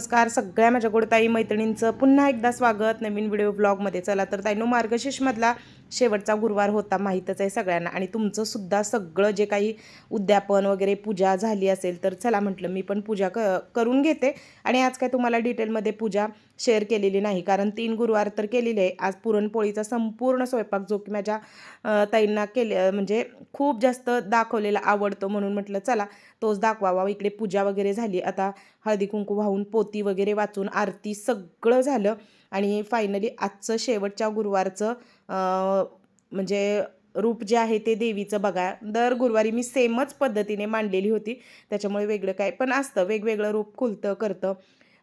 नमस्कार. सगळ्या माझ्या गोडताई मैत्रिणींचं पुन्हा एकदा स्वागत. नवीन व्हिडिओ ब्लॉगमध्ये चला तर ताईनो मार्गशीर्षमधला शेवटचा गुरुवार होता माहीतच आहे सगळ्यांना. आणि तुमचं सुद्धा सगळं जे काही उद्यापन वगैरे पूजा झाली असेल तर चला म्हटलं मी पण पूजा क करून घेते. आणि आज काय तुम्हाला डिटेलमध्ये पूजा शेअर केलेली नाही. कारण तीन गुरुवार तर केलेले आहे. आज पुरणपोळीचा संपूर्ण स्वयंपाक जो की माझ्या ताईंना केले म्हणजे खूप जास्त दाखवलेला आवडतो म्हणून म्हटलं चला तोच दाखवावा. इकडे पूजा वगैरे झाली. आता हळदी कुंकू वाहून पोती वगैरे वाचून आरती सगळं झालं. आणि फायनली आजचं शेवटच्या गुरुवारचं म्हणजे रूप जे आहे ते देवीचं बघा. दर गुरुवारी मी सेमच पद्धतीने मांडलेली होती. त्याच्यामुळे वेगळं काय पण असतं. वेगवेगळं रूप खुलतं करतं.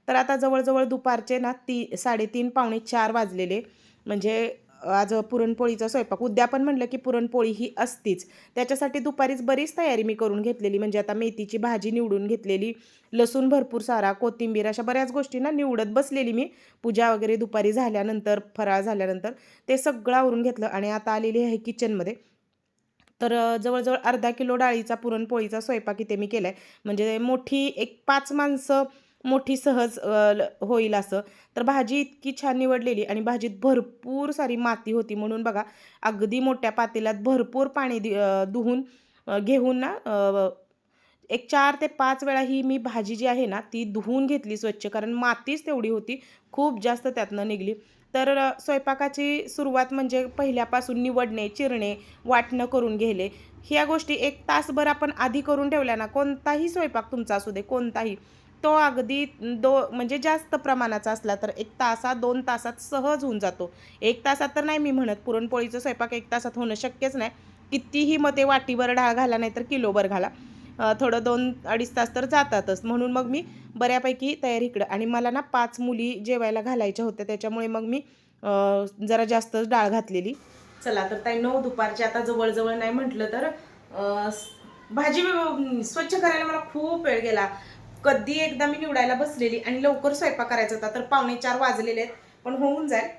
तर आता जवळजवळ दुपारचे ना ती साडेतीन पावणे चार वाजलेले. म्हणजे आज पुरणपोळीचा स्वयंपाक. उद्या पण म्हणलं की पुरणपोळी ही असतीच. त्याच्यासाठी दुपारीच बरीच तयारी मी करून घेतलेली. म्हणजे आता मेथीची भाजी निवडून घेतलेली. लसूण भरपूर सारा कोथिंबीर अशा बऱ्याच गोष्टींना निवडत बसलेली मी. पूजा वगैरे दुपारी झाल्यानंतर फराळ झाल्यानंतर ते सगळं आवरून घेतलं आणि आता आलेली आहे किचनमध्ये. तर जवळजवळ अर्धा किलो डाळीचा पुरणपोळीचा स्वयंपाक इथे मी केला आहे म्हणजे मोठी एक पाच माणसं मोठी सहज ल- होईल असं. तर भाजी इतकी छान निवडलेली आणि भाजीत भरपूर सारी माती होती म्हणून बघा अगदी मोठ्या पातेल्यात भरपूर पाणी दि धुवून घेऊन ना एक चार ते पाच वेळा ही मी भाजी जी आहे ना ती धुवून घेतली स्वच्छ कारण मातीच तेवढी होती खूप जास्त त्यातनं निघली. तर स्वयंपाकाची सुरुवात म्हणजे पहिल्यापासून निवडणे चिरणे वाटणं करून घेणे ह्या गोष्टी एक तासभर आपण आधी करून ठेवल्या ना कोणताही स्वयंपाक तुमचा असू दे कोणताही. तो अगदी दो म्हणजे जास्त प्रमाणाचा असला तर एक तासात दोन तासात सहज होऊन जातो. एक तासात तर नाही मी म्हणत पुरणपोळीचा स्वयंपाक एक तासात होणं शक्यच नाही. कितीही मग ते वाटीभर डाळ घाला नाही तर किलोभर घाला. थोडं दोन अडीच तास तर जातातच. म्हणून मग मी बऱ्यापैकी तयारी इकडं. आणि मला ना पाच मुली जेवायला घालायच्या होत्या. त्याच्यामुळे मग मी जरा जास्तच डाळ घातलेली. चला तर ताई नऊ दुपारची आता जवळजवळ नाही म्हटलं तर भाजी स्वच्छ करायला मला खूप वेळ गेला. कधी एकदा मी निवडायला बसलेली आणि लवकर स्वयंपाक करायचा होता तर पावणे चार वाजलेले आहेत पण होऊन जाईल.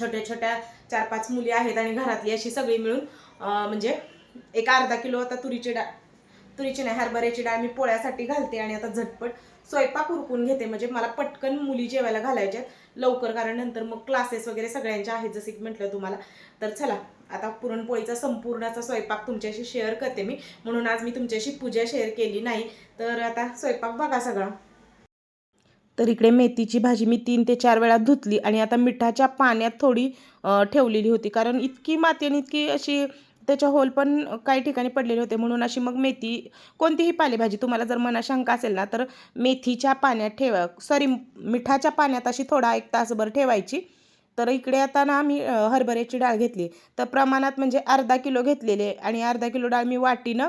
छोट्या छोट्या चार पाच मुली आहेत आणि घरातली अशी सगळी मिळून म्हणजे एक अर्धा किलो आता तुरीची डाळ तुरीची नाही हरभऱ्याची डाळ मी पोळ्यासाठी घालते आणि आता झटपट स्वयंपाक उरकून घेते. म्हणजे मला पटकन मुली जेवायला घालायच्या आहेत. लवकर कारण नंतर मग क्लासेस वगैरे सगळ्यांच्या आहेत जसे की म्हटलं तुम्हाला. तर चला आता पुरणपोळीचा संपूर्णाचा स्वयंपाक तुमच्याशी शेअर करते मी. म्हणून आज मी तुमच्याशी पूजा शेअर केली नाही. तर आता स्वयंपाक बघा सगळा. तर इकडे मेथीची भाजी मी तीन ते चार वेळा धुतली आणि आता मिठाच्या पाण्यात थोडी ठेवलेली होती. कारण इतकी माती आणि इतकी अशी त्याच्या होल पण काही ठिकाणी पडलेले होते. म्हणून अशी मग मेथी कोणतीही पालेभाजी तुम्हाला जर मना शंका असेल ना तर मेथीच्या पाण्यात ठेवा सॉरी मिठाच्या पाण्यात अशी थोडा एक तासभर ठेवायची. तर इकडे आता ना मी हरभऱ्याची डाळ घेतली. तर प्रमाणात म्हणजे अर्धा किलो घेतलेले आणि अर्धा किलो डाळ मी वाटीनं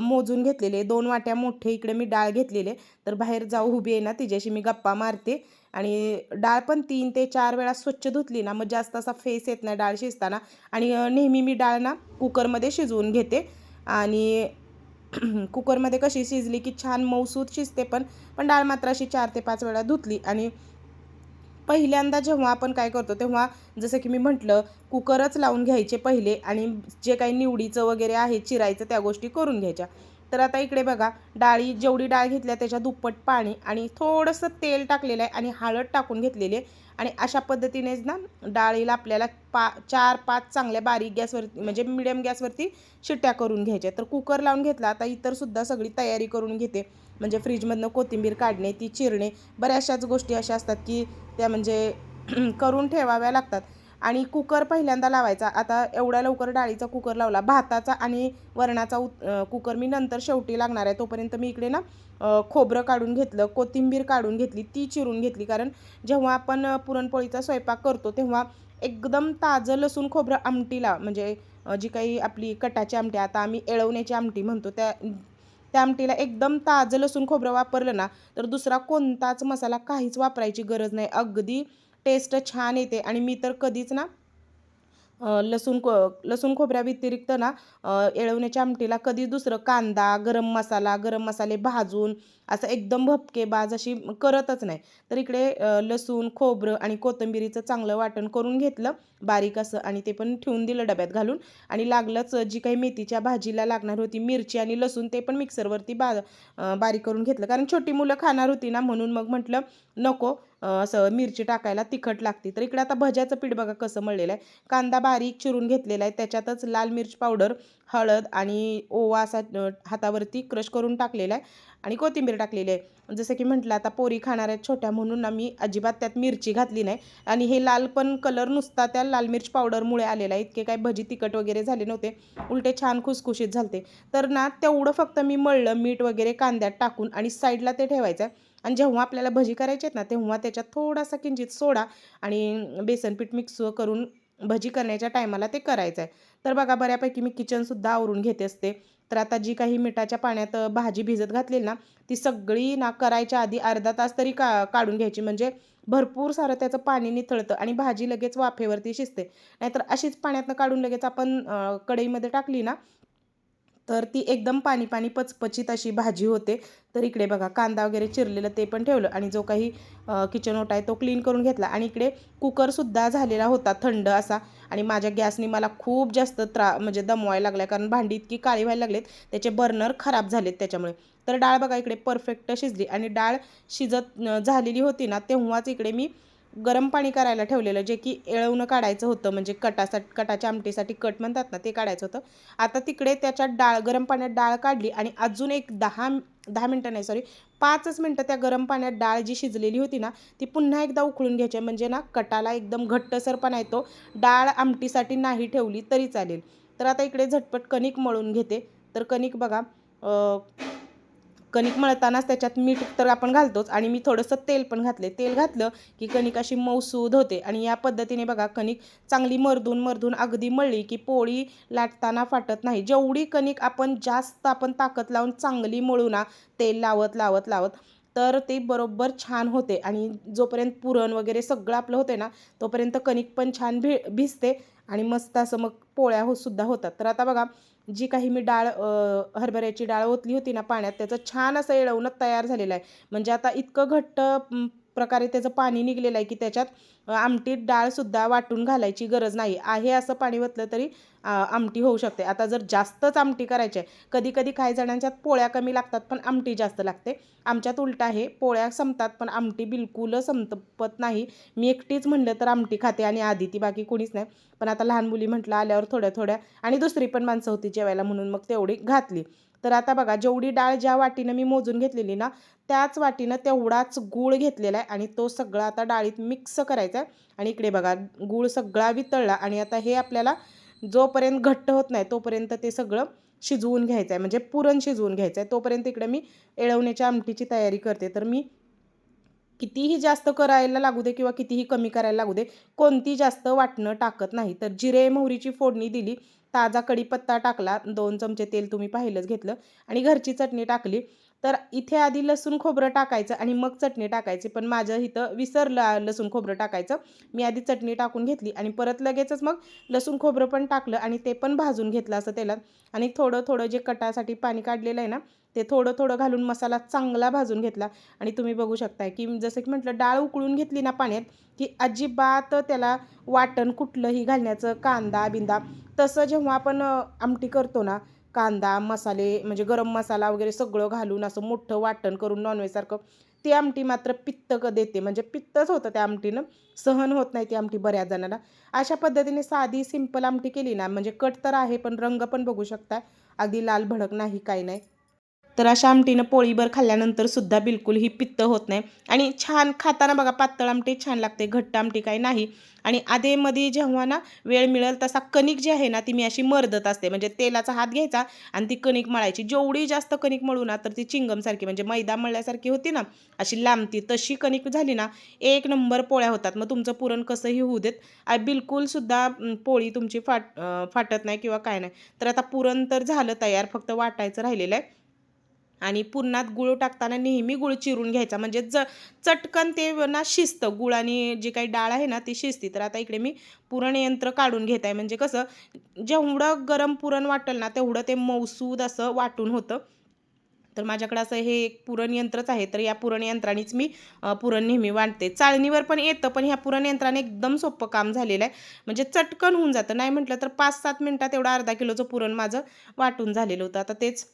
मोजून घेतलेले. दोन वाट्या मोठे इकडे मी डाळ घेतलेले. तर बाहेर जाऊ उभी आहे ना तिच्याशी मी गप्पा मारते. आणि डाळ पण तीन ते चार वेळा स्वच्छ धुतली ना मग जास्त असा फेस येत नाही डाळ शिजताना. आणि नेहमी मी डाळ ना कुकरमध्ये शिजवून घेते. आणि कुकरमध्ये कशी शिजली की छान मऊसूत शिजते पण पण डाळ मात्र अशी चार ते पाच वेळा धुतली. आणि पहिल्यांदा जेव्हा आपण काय करतो तेव्हा जसं की मी म्हटलं कुकरच लावून घ्यायचे पहिले आणि जे काही निवडीचं वगैरे आहे चिरायचं त्या गोष्टी करून घ्यायच्या. तर आता इकडे बघा डाळी जेवढी डाळ घेतल्या त्याच्या दुप्पट पाणी आणि थोडंसं तेल टाकलेलं आहे आणि हळद टाकून घेतलेली आहे. आणि अशा पद्धतीनेच ना डाळीला आपल्याला पा चार पाच चांगल्या बारीक गॅसवरती म्हणजे मिडियम गॅसवरती शिट्ट्या करून घ्यायच्या. तर कुकर लावून घेतला आता इतरसुद्धा सगळी तयारी करून घेते. म्हणजे फ्रीजमधनं कोथिंबीर काढणे ती चिरणे बऱ्याचशाच गोष्टी अशा असतात की त्या म्हणजे करून ठेवाव्या लागतात. आणि कुकर पहिल्यांदा लावायचा. आता एवढ्या लवकर डाळीचा कुकर लावला. भाताचा आणि वरणाचा उत कुकर मी नंतर शेवटी लागणार आहे. तोपर्यंत मी इकडे ना खोबरं काढून घेतलं कोथिंबीर काढून घेतली ती चिरून घेतली. कारण जेव्हा आपण पुरणपोळीचा स्वयंपाक करतो तेव्हा एकदम ताजं लसूण खोबरं आमटीला म्हणजे जी काही आपली कटाची आमटी आता आम्ही एळवण्याची आमटी म्हणतो त्या त्या आमटीला एकदम ताजं लसूण खोबरं वापरलं ना तर दुसरा कोणताच मसाला काहीच वापरायची गरज नाही. अगदी टेस्ट छान येते. आणि मी तर कधीच ना लसूण को लसूण खोबऱ्या व्यतिरिक्त ना येळवण्याच्या आमटीला कधी दुसरं कांदा गरम मसाला गरम मसाले भाजून असं एकदम भपकेबाज अशी करतच नाही. तर इकडे लसूण खोबरं आणि कोथिंबिरीचं चांगलं वाटण करून घेतलं बारीक असं आणि ते पण ठेवून दिलं डब्यात घालून. आणि लागलंच जी काही मेथीच्या भाजीला लागणार होती मिरची आणि लसूण ते पण मिक्सरवरती बा बारीक करून घेतलं. कारण छोटी मुलं खाणार होती ना म्हणून मग म्हटलं नको असं मिरची टाकायला तिखट लागते. तर इकडे आता भज्याचं पीठ बघा कसं मळलेलं आहे. कांदा बारीक चिरून घेतलेला आहे. त्याच्यातच लाल मिरची पावडर हळद आणि ओवा असा हातावरती क्रश करून टाकलेला आहे आणि कोथिंबीर टाकलेली आहे. जसं की म्हटलं आता पोरी खाणार आहेत छोट्या म्हणून ना मी अजिबात त्यात मिरची घातली नाही. आणि हे लाल पण कलर नुसता त्या लाल मिरची पावडरमुळे आलेला आहे. इतके काय भजी तिखट वगैरे झाले नव्हते. उलटे छान खुसखुशीत झालते. तर ना तेवढं फक्त मी मळलं मीठ वगैरे कांद्यात टाकून आणि साईडला ते ठेवायचं आहे. आणि जेव्हा आपल्याला भजी करायची आहेत ना तेव्हा त्याच्यात थोडासा किंचित सोडा आणि बेसनपीठ मिक्स करून भजी करण्याच्या टायमाला ते करायचं आहे तर बघा बऱ्यापैकी मी किचनसुद्धा आवरून घेते असते. तर आता जी काही मिठाच्या पाण्यात भाजी भिजत घातलेली ना ती सगळी ना करायच्या आधी अर्धा तास तरी का काढून घ्यायची. म्हणजे भरपूर सारं त्याचं पाणी निथळतं आणि भाजी लगेच वाफेवरती शिजते. नाहीतर अशीच पाण्यातनं काढून लगेच आपण कढईमध्ये टाकली ना तर ती एकदम पाणी पाणी पचपचीत अशी भाजी होते. तर इकडे बघा कांदा वगैरे चिरलेलं ते पण ठेवलं आणि जो काही किचन ओटा आहे तो क्लीन करून घेतला. आणि इकडे कुकरसुद्धा झालेला होता थंड असा. आणि माझ्या गॅसने मला खूप जास्त त्रा म्हणजे दमवायला लागला कारण भांडी इतकी काळी व्हायला लागलेत त्याचे बर्नर खराब झालेत त्याच्यामुळे. तर डाळ बघा इकडे परफेक्ट शिजली. आणि डाळ शिजत झालेली होती ना तेव्हाच इकडे मी गरम पाणी करायला ठेवलेलं जे की एळवणं काढायचं होतं म्हणजे कटासाठी कटाच्या आमटीसाठी कट म्हणतात ना ते काढायचं होतं. आता तिकडे त्याच्यात डाळ गरम पाण्यात डाळ काढली आणि अजून एक दहा दहा मिनटं नाही सॉरी पाचच मिनटं त्या गरम पाण्यात डाळ जी शिजलेली होती ना ती पुन्हा एकदा उकळून घ्यायची. आहे. म्हणजे ना कटाला एकदम घट्टसरपणा येतो डाळ आमटीसाठी नाही ठेवली तरी चालेल. तर आता इकडे झटपट कणिक मळून घेते. तर कणिक बघा कणिक मळतानाच त्याच्यात मीठ तर आपण घालतोच. आणि मी थोडंसं तेल पण घातले तेल घातलं की कणिक अशी मऊसूद होते. आणि या पद्धतीने बघा कणिक चांगली मरदून मरदून अगदी मळली की पोळी लाटताना फाटत नाही. जेवढी कणिक आपण जास्त आपण ताकद लावून चांगली मळू ना तेल लावत लावत लावत तर ते बरोबर छान होते. आणि जोपर्यंत पुरण वगैरे सगळं आपलं होते ना तोपर्यंत कणिक पण छान भि भिजते. आणि मस्त असं मग पोळ्या हो सुद्धा होतात. तर आता बघा जी काही मी डाळ हरभऱ्याची डाळ ओतली होती ना पाण्यात त्याचं छान असं येळवणं तयार झालेलं आहे. म्हणजे आता इतकं घट्ट प्रकारे त्याचं पाणी निघलेलं आहे की त्याच्यात आमटीत डाळसुद्धा वाटून घालायची गरज नाही. आहे असं पाणी वतलं तरी आमटी होऊ शकते. आता जर जास्तच आमटी करायची आहे कधी कधी काही जणांच्यात पोळ्या कमी लागतात पण आमटी जास्त लागते. आमच्यात उलट आहे पोळ्या संपतात पण आमटी बिलकुल संपत नाही. मी एकटीच म्हणलं तर आमटी खाते आणि आधी ती बाकी कोणीच नाही. पण आता लहान मुली म्हटलं आल्यावर थोड्या थोड्या आणि दुसरी पण माणसं होती जेवायला म्हणून मग तेवढी घातली. तर आता बघा जेवढी डाळ ज्या वाटीनं मी मोजून घेतलेली ना त्याच वाटीनं तेवढाच गूळ घेतलेला आहे आणि तो सगळा आता डाळीत मिक्स करायचा आहे. आणि इकडे बघा गूळ सगळा वितळला आणि आता हे आपल्याला जोपर्यंत घट्ट होत नाही तोपर्यंत ते सगळं शिजवून घ्यायचं आहे. म्हणजे पुरण शिजवून घ्यायचं आहे. तोपर्यंत इकडे मी एळवण्याच्या आमटीची तयारी करते. तर मी कितीही जास्त करायला लागू दे किंवा कितीही कमी करायला लागू दे कोणती जास्त वाटणं टाकत नाही. तर जिरे मोहरीची फोडणी दिली ताजा कढीपत्ता टाकला दोन चमचे तेल तुम्ही पाहिलंच घेतलं आणि घरची चटणी टाकली. तर इथे आधी लसूण खोबरं टाकायचं आणि मग चटणी टाकायची. पण माझं इथं विसरलं लसूण खोबरं टाकायचं. मी आधी चटणी टाकून घेतली आणि परत लगेचच मग लसूण खोबरं पण टाकलं आणि ते पण भाजून घेतलं असं तेलात. आणि थोडं थोडं जे कटासाठी पाणी काढलेलं आहे ना ते थोडं थोडं घालून मसाला चांगला भाजून घेतला. आणि तुम्ही बघू शकताय की जसं की म्हटलं डाळ उकळून घेतली ना पाण्यात की अजिबात त्याला वाटण कुठलंही घालण्याचं कांदा बिंदा तसं जेव्हा आपण आमटी करतो ना कांदा मसाले म्हणजे गरम मसाला वगैरे सगळं घालून असं मोठं वाटण करून नॉनव्हेजसारखं ती आमटी मात्र पित्त क देते. म्हणजे पित्तच होतं त्या आमटीनं. सहन होत नाही ती आमटी बऱ्याच जणांना. अशा पद्धतीने साधी सिंपल आमटी केली ना म्हणजे कट तर आहे पण रंग पण बघू शकता अगदी लाल भडक नाही काही नाही. तर अशा आमटीनं पोळीभर खाल्ल्यानंतर सुद्धा बिलकुल ही पित्त होत नाही. आणि छान खाताना बघा पातळ आमटी छान लागते घट्ट आमटी काही नाही. आणि आधेमध्ये जेव्हा ना वेळ मिळेल तसा कणिक जी आहे ना ती मी अशी मर्दत असते. म्हणजे तेलाचा हात घ्यायचा आणि ती कणिक मळायची. जेवढी जास्त कणिक मळू ना तर ती चिंगमसारखी म्हणजे मैदा मळल्यासारखी होती ना अशी लांबती तशी कणिक झाली ना एक नंबर पोळ्या होतात. मग तुमचं पुरण कसंही होऊ देत. बिलकुलसुद्धा पोळी तुमची फाट फाटत नाही किंवा काय नाही. तर आता पुरण तर झालं तयार फक्त वाटायचं राहिलेलं आहे. आणि पुरणात गुळ टाकताना नेहमी गुळ चिरून घ्यायचा. म्हणजे ज चटकन ते ना शिजतं. गुळ आणि जी काही डाळ आहे ना ती शिजती. तर आता इकडे मी पुरण यंत्र काढून घेत आहे म्हणजे कसं जेवढं गरम पुरण वाटेल ना तेवढं ते मौसूद असं वाटून होतं. तर माझ्याकडे असं हे एक पुरण यंत्रच आहे. तर या पुरण यंत्रानेच मी पुरण नेहमी वाटते चाळणीवर पण येतं पण ह्या पुरण यंत्राने एकदम सोपं काम झालेलं आहे. म्हणजे चटकन होऊन जातं. नाही म्हटलं तर पाच सात मिनटात एवढा अर्धा किलोचं पुरण माझं वाटून झालेलं होतं. आता तेच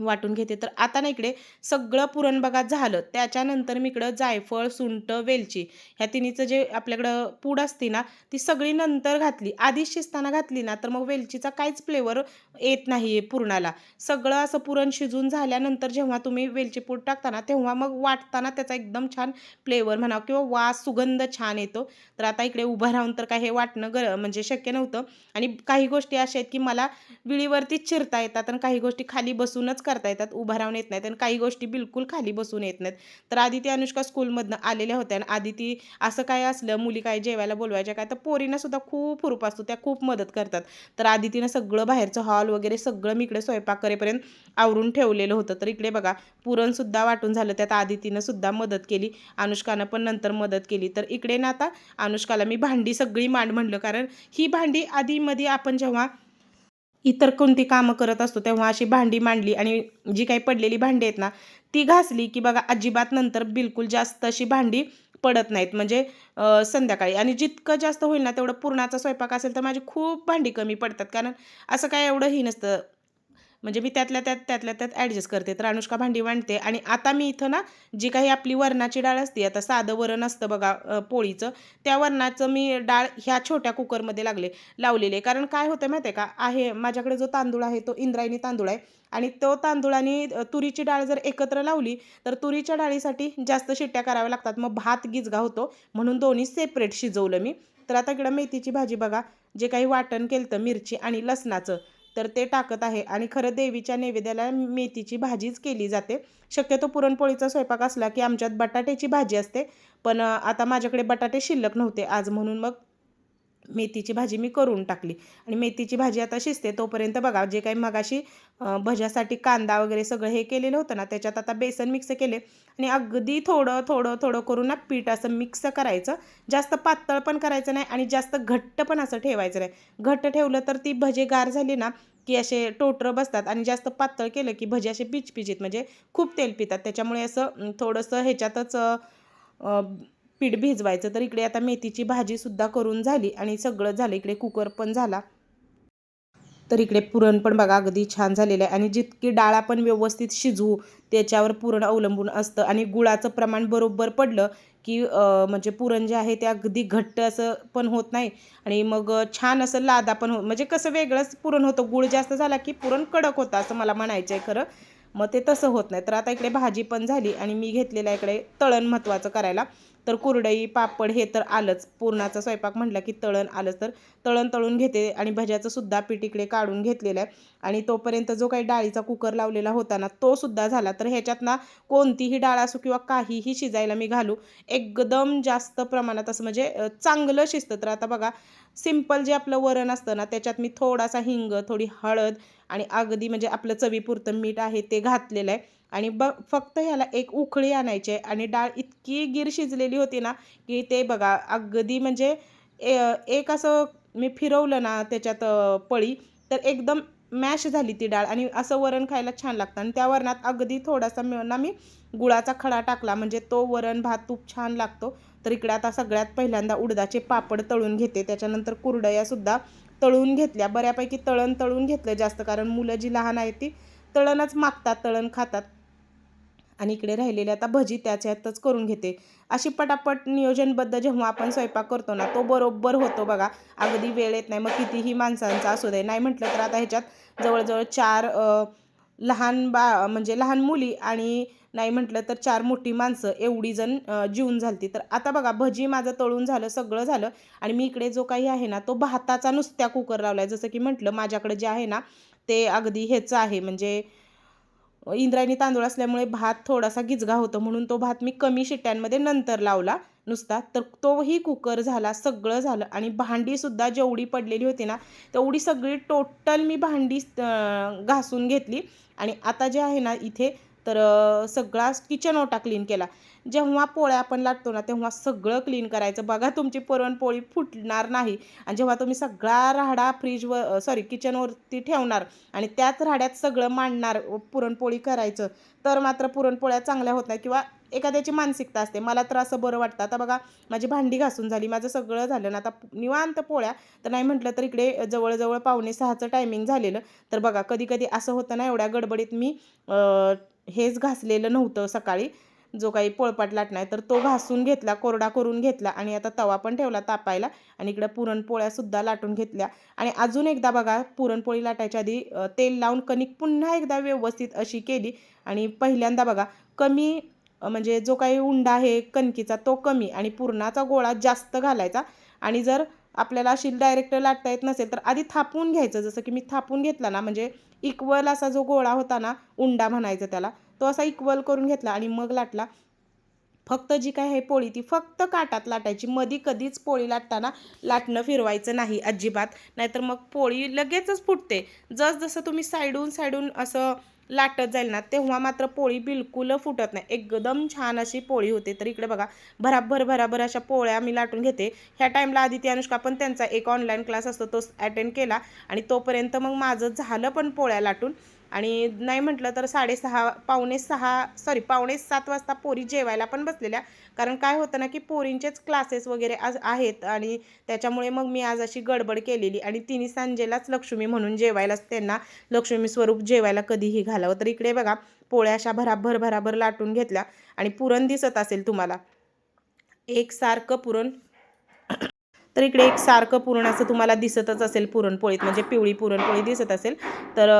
वाटून घेते. तर आता ना इकडे सगळं पुरण बघा झालं. त्याच्यानंतर मी इकडं जायफळ सुंट वेलची ह्या तिन्हीचं जे आपल्याकडं पूड असते ना ती सगळी नंतर घातली. आधी शिजताना घातली ना तर मग वेलचीचा काहीच फ्लेवर येत नाही पुरणाला. सगळं असं पुरण शिजून झाल्यानंतर जेव्हा तुम्ही वेलची पूड टाकताना तेव्हा मग वाटताना त्याचा एकदम छान फ्लेवर म्हणा किंवा वास सुगंध छान येतो. तर आता इकडे उभं राहून तर काय हे वाटणं गर म्हणजे शक्य नव्हतं. आणि काही गोष्टी अशा आहेत की मला विळीवरतीच चिरता येतात आणि काही गोष्टी खाली बसूनच करता येतात उभा राहून येत नाहीत आणि काही गोष्टी बिलकुल खाली बसून येत नाहीत. तर आधी ती अनुष्का स्कूलमधनं आलेल्या होत्या आणि आधी ती असं काय असलं मुली काय जेवायला बोलवायच्या काय तर पोरींना सुद्धा खूप हुरूप असतो त्या खूप मदत करतात. तर आधी तिनं सगळं बाहेरचं हॉल वगैरे सगळं मी इकडे स्वयंपाक करेपर्यंत आवरून ठेवलेलं होतं. तर इकडे बघा पुरणसुद्धा वाटून झालं त्यात आदितीनं सुद्धा मदत केली अनुष्कानं पण नंतर मदत केली. तर इकडे ना आता अनुष्काला मी भांडी सगळी मांड म्हणलं कारण ही भांडी आधीमध्ये आपण जेव्हा इतर कोणती कामं करत असतो तेव्हा अशी भांडी मांडली आणि जी काही पडलेली भांडी आहेत ना ती घासली की बघा अजिबात नंतर बिलकुल जास्त अशी भांडी पडत नाहीत. म्हणजे संध्याकाळी. आणि जितकं जास्त होईल ना तेवढं पुरणाचा स्वयंपाक असेल तर माझी खूप भांडी कमी पडतात. कारण असं काय एवढंही नसतं. म्हणजे मी त्यातल्या त्यात त्यातल्या त्यात ॲडजस्ट करते. तर अनुष्का भांडी मांडते आणि आता मी इथं ना जी काही आपली वरणाची डाळ असते आता साधं वरण असतं बघा पोळीचं त्या वरणाचं मी डाळ ह्या छोट्या कुकरमध्ये लागले लावलेले. कारण काय होतं माहिती आहे का? आहे माझ्याकडे जो तांदूळ आहे तो इंद्रायणी तांदूळ आहे. आणि तो तांदूळ आणि तुरीची डाळ जर एकत्र लावली तर तुरीच्या डाळीसाठी जास्त शिट्ट्या कराव्या लागतात. मग भात गिजगा होतो. म्हणून दोन्ही सेपरेट शिजवलं मी. तर आता इकडं मेथीची भाजी बघा. जे काही वाटण केलं तर मिरची आणि लसणाचं. तर ते टाकत आहे. आणि खरं देवीच्या नैवेद्याला मेथीची भाजीच केली जाते. शक्यतो पुरणपोळीचा स्वयंपाक असला की आमच्यात बटाट्याची भाजी असते. पण आता माझ्याकडे बटाटे शिल्लक नव्हते. आज म्हणून मग मेथीची भाजी मी करून टाकली. आणि मेथीची भाजी आता शिजते तोपर्यंत बघा जे काही मगाशी भज्यासाठी कांदा वगैरे सगळं हे केलेलं होतं ना त्याच्यात आता बेसन मिक्स केले. आणि अगदी थोडं थोडं थोडं करून ना पीठ असं मिक्स करायचं. जास्त पातळ पण करायचं नाही आणि जास्त घट्ट पण असं ठेवायचं नाही. घट्ट ठेवलं तर ती भजे गार झाली ना की असे टोटरं बसतात आणि जास्त पातळ केलं की भजे असे पिचपिचीत म्हणजे खूप तेल पितात. त्याच्यामुळे असं थोडंसं ह्याच्यातच पीठ भिजवायचं. तर इकडे आता मेथीची भाजीसुद्धा करून झाली आणि सगळं झालं. इकडे कुकर पण झाला. तर इकडे पुरण पण बघा अगदी छान झालेलं आहे. आणि जितकी डाळ आपण व्यवस्थित शिजवू त्याच्यावर पुरण अवलंबून असतं. आणि गुळाचं प्रमाण बरोबर पडलं की म्हणजे पुरण जे आहे ते अगदी घट्ट असं पण होत नाही. आणि मग छान असं लादा पण हो म्हणजे कसं वेगळंच पुरण होतं. गुळ जास्त झाला की पुरण कडक होतं असं मला म्हणायचं आहे खरं. मग ते तसं होत नाही. तर आता इकडे भाजी पण झाली आणि मी घेतलेलं आहे इकडे तळण महत्त्वाचं करायला. तर कुरडई पापड हे तर आलंच. पुरणाचा स्वयंपाक म्हटला की तळण आलंच. तर तळण तळून घेते आणि भज्याचं सुद्धा पीठ इकडे काढून घेतलेलं आहे. आणि तोपर्यंत जो काही डाळीचा कुकर लावलेला होता ना तो सुद्धा झाला. तर ह्याच्यात ना कोणतीही डाळ असो किंवा काहीही शिजायला मी घालू. एकदम जास्त प्रमाणात असं म्हणजे चांगलं शिजतं. तर आता बघा सिंपल जे आपलं वरण असतं ना त्याच्यात मी थोडासा हिंग थोडी हळद आणि अगदी म्हणजे आपलं चवीपुरतं मीठ आहे ते घातलेलं आहे. आणि ब फक्त ह्याला एक उकळी आणायची आहे. आणि डाळ इतकी गिर शिजलेली होती ना की ते बघा अगदी म्हणजे ए- एक असं मी फिरवलं ना त्याच्यात पळी तर एकदम मॅश झाली ती डाळ. आणि असं वरण खायला छान लागतं. आणि त्या वरणात अगदी थोडासा मी ना मी गुळाचा खडा टाकला. म्हणजे तो वरण भात तूप छान लागतो. तर इकडे आता सगळ्यात पहिल्यांदा उडदाचे पापड तळून घेते. त्याच्यानंतर कुरडयासुद्धा तळून घेतल्या. बऱ्यापैकी तळण तळून घेतलं जास्त कारण मुलं जी लहान आहेत ती तळणच मागतात तळण खातात. आणि इकडे राहिलेली आता भजी त्याच्यातच करून घेते. अशी पटापट नियोजनबद्ध जेव्हा आपण स्वयंपाक करतो ना तो बरोबर होतो बघा. अगदी वेळ येत नाही मग कितीही माणसांचा असू दे. नाही म्हटलं तर आता ह्याच्यात जवळजवळ चार लहान बा म्हणजे लहान मुली आणि नाही म्हटलं तर चार मोठी माणसं एवढी जण जीवन झालती. तर आता बघा भजी माझं तळून झालं सगळं झालं आणि मी इकडे जो काही आहे ना तो भाताचा नुसत्या कुकर लावला आहे जसं की म्हटलं माझ्याकडे जे आहे ना ते अगदी ह्याचं आहे. म्हणजे इंद्रायणी तांदूळ असल्यामुळे भात थोडासा गिजगा होतो म्हणून तो भात मी कमी शिट्ट्यांमध्ये नंतर लावला नुसता. तर तोही कुकर झाला सगळं झालं आणि भांडीसुद्धा जेवढी पडलेली होती ना तेवढी सगळी टोटल मी भांडी घासून घेतली. आणि आता जे आहे ना इथे तर सगळा किचन ओटा क्लीन केला. जेव्हा पोळ्या आपण लाटतो ना तेव्हा सगळं क्लीन करायचं. बघा तुमची पुरणपोळी फुटणार नाही. आणि जेव्हा तुम्ही सगळा राहाडा फ्रीजवर सॉरी किचनवरती ठेवणार आणि त्याच राहाड्यात सगळं मांडणार पुरणपोळी करायचं तर मात्र पुरणपोळ्या चांगल्या होत नाही किंवा एखाद्याची मानसिकता असते. मला तर असं बरं वाटतं. आता बघा माझी भांडी घासून झाली. माझं सगळं झालं ना. आता निवांत पोळ्या तर नाही म्हटलं तर इकडे जवळजवळ पावणे सहाचं टायमिंग झालेलं. तर बघा कधी कधी असं होतं ना एवढ्या गडबडीत मी हेच घासलेलं नव्हतं सकाळी. जो काही पोळपाट लाटणार तर तो घासून घेतला कोरडा करून घेतला आणि आता तवा पण ठेवला तापायला आणि इकडं पुरणपोळ्यासुद्धा लाटून घेतल्या. आणि अजून एकदा बघा पुरणपोळी लाटायच्या आधी तेल लावून कणिक पुन्हा एकदा व्यवस्थित अशी केली आणि पहिल्यांदा बघा कमी म्हणजे जो काही उंडा आहे कणकीचा तो कमी आणि पुरणाचा गोळा जास्त घालायचा. आणि जर आपल्याला अशी डायरेक्ट लाटता येत नसेल तर आधी थापून घ्यायचं. जसं की मी थापून घेतला ना म्हणजे इक्वल असा जो गोळा होता ना उंडा म्हणायचा त्याला तो असा इक्वल करून घेतला आणि मग लाटला. फक्त जी काय आहे पोळी ती फक्त काटात लाटायची. मधी कधीच पोळी लाटताना लाटणं फिरवायचं नाही अजिबात. नाहीतर मग पोळी लगेचच फुटते. जसजसं तुम्ही साईडून साईडून असं लाटत जाईल ना तेव्हा मात्र पोळी बिलकुल फुटत नाही. एकदम छान अशी पोळी होते. तर इकडे बघा भराभर भराभर अशा पोळ्या मी लाटून घेते. ह्या टाईमला आदिती अनुष्का पण त्यांचा एक ऑनलाईन क्लास असतो तो अटेंड केला. आणि तोपर्यंत मग माझं झालं पण पोळ्या लाटून. आणि नाही म्हटलं तर साडेसहा पावणे सहा सॉरी पावणे सात वाजता पोरी जेवायला पण बसलेल्या. कारण काय होतं ना की पोरींचेच क्लासेस वगैरे आज आहेत आणि त्याच्यामुळे मग मी आज अशी गडबड केलेली आणि तिन्ही सांजेलाच लक्ष्मी म्हणून जेवायलाच त्यांना लक्ष्मी स्वरूप जेवायला कधीही घालावं. तर इकडे बघा पोळ्या अशा भराभर भराभर लाटून घेतल्या आणि पुरण दिसत असेल तुम्हाला. एकसारखं पुरण. तर इकडे एक सारखं पुरण असं तुम्हाला दिसतच असेल पुरणपोळीत. म्हणजे पिवळी पुरणपोळी दिसत असेल. तर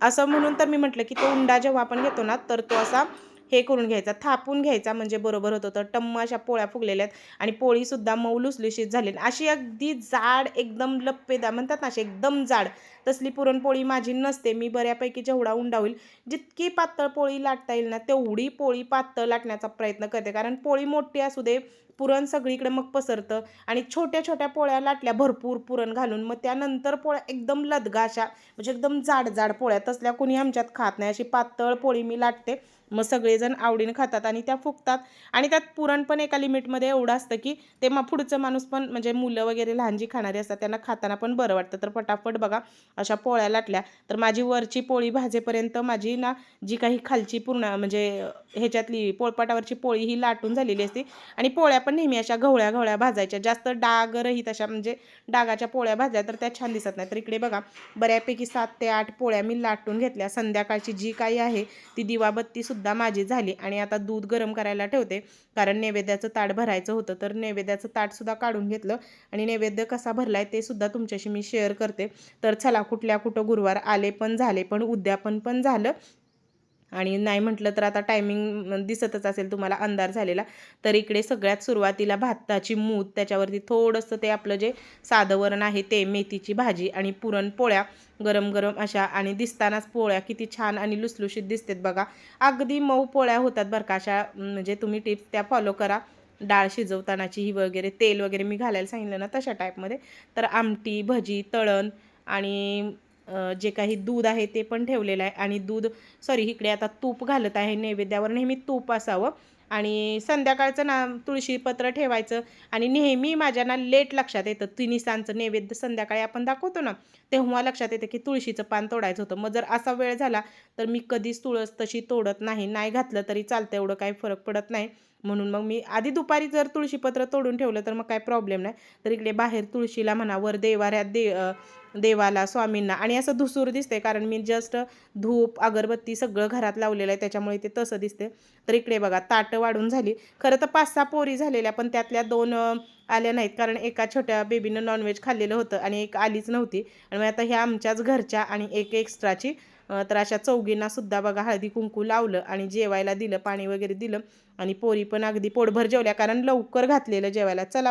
असं म्हणून तर मी म्हटलं की तो उंडा जेव्हा आपण घेतो ना तर तो असा हे करून घ्यायचा थापून घ्यायचा म्हणजे बरोबर होतं. तर टम्म अशा पोळ्या फुगलेल्या आहेत आणि पोळीसुद्धा मऊ लुसलुशीत झाली अशी अगदी जाड एकदम लप्पेदा म्हणतात ना अशी एकदम जाड तसली पुरणपोळी माझी नसते. मी बऱ्यापैकी जेवढा उंडा होईल जितकी पातळ पोळी लाटता येईल ना तेवढी पोळी पातळ लाटण्याचा प्रयत्न करते. कारण पोळी मोठी असू दे पुरण सगळीकडे मग पसरतं आणि छोट्या छोट्या पोळ्या लाटल्या भरपूर पुरण घालून मग त्यानंतर पोळ्या एकदम लदगा अशा म्हणजे एकदम जाड जाड पोळ्या तसल्या कोणी आमच्यात खात नाही. अशी पातळ पोळी मी लाटते. मग सगळेजण आवडीने खातात आणि त्या फुगतात. आणि त्यात पुरण पण एका लिमिटमध्ये एवढं असतं की ते मग पुढचं माणूस पण म्हणजे मुलं वगैरे लहान जी खाणारी असतात त्यांना खाताना पण बरं वाटतं. तर पटापट बघा अशा पोळ्या लाटल्या. तर माझी वरची पोळी भाजेपर्यंत माझी ना जी काही खालची पूर्ण म्हणजे ह्याच्यातली पोळपाटावरची पोळी ही लाटून झालेली असते. आणि पोळ्या पण नेहमी अशा घवळ्या घवळ्या भाजायच्या. जास्त डाग रहित अशा म्हणजे डागाच्या पोळ्या भाजल्या तर त्या छान दिसत नाही तर इकडे बघा बऱ्यापैकी सात ते आठ पोळ्या मी लाटून घेतल्या. संध्याकाळची जी काही आहे ती दिवाबत्तीसुद्धा सुद्धा माझी झाली आणि आता दूध गरम करायला ठेवते. कारण नैवेद्याचं ताट भरायचं होतं तर नैवेद्याचं ताटसुद्धा काढून घेतलं आणि नैवेद्य कसा भरला आहे ते सुद्धा तुमच्याशी मी शेअर करते. तर चला कुठल्या कुठं गुरुवार आले पण झाले पण उद्यापन पण झालं. आणि नाही म्हटलं तर आता टायमिंग दिसतच असेल तुम्हाला अंधार झालेला. तर इकडे सगळ्यात सुरुवातीला भाताची मूत त्याच्यावरती थोडंसं ते आपलं जे साधं वरण आहे ते मेथीची भाजी आणि पुरणपोळ्या गरम गरम अशा आणि दिसतानाच पोळ्या किती छान आणि लुसलुशीत दिसतात बघा. अगदी मऊ पोळ्या होतात बरं का अशा म्हणजे तुम्ही टिप्स त्या फॉलो करा. डाळ शिजवतानाची ही वगैरे तेल वगैरे मी घालायला सांगितलं ना तशा टाईपमध्ये तर आमटी भजी तळण आणि जे काही दूध आहे ते पण ठेवलेलं आहे. आणि दूध सॉरी इकडे आता तूप घालत आहे नैवेद्यावर नेहमी तूप असावं. आणि संध्याकाळचं ना तुळशीपत्र ठेवायचं. आणि नेहमी माझ्या ना लेट लक्षात येतं. तिनिसांचं नैवेद्य संध्याकाळी आपण दाखवतो ना तेव्हा लक्षात येतं की तुळशीचं पान तोडायचं होतं. मग जर असा वेळ झाला तर मी कधीच तुळस तशी तोडत नाही. नाही घातलं तरी चालतं एवढं काही फरक पडत नाही. म्हणून मग मी आधी दुपारी जर तुळशीपत्र तोडून ठेवलं तर मग काय प्रॉब्लेम नाही. तर इकडे बाहेर तुळशीला म्हणा वर देवाऱ्यात दे देवाला स्वामींना. आणि असं धुसूर दिसते कारण मी जस्ट धूप अगरबत्ती सगळं घरात लावलेलं आहे त्याच्यामुळे ते तसं दिसते तर इकडे बघा ताटं वाढून झाली. खरं तर पाच सहा पोरी झालेल्या पण त्यातल्या दोन आल्या नाहीत कारण एका छोट्या बेबीनं नॉनव्हेज खाल्लेलं होतं आणि एक आलीच नव्हती. आणि आता ह्या आमच्याच घरच्या आणि एक एक्स्ट्राची तर अशा चौघींना सुद्धा बघा हळदी कुंकू लावलं आणि जेवायला दिलं पाणी वगैरे दिलं. आणि पोरी पण अगदी पोटभर जेवल्या कारण लवकर घातलेलं जेवायला. चला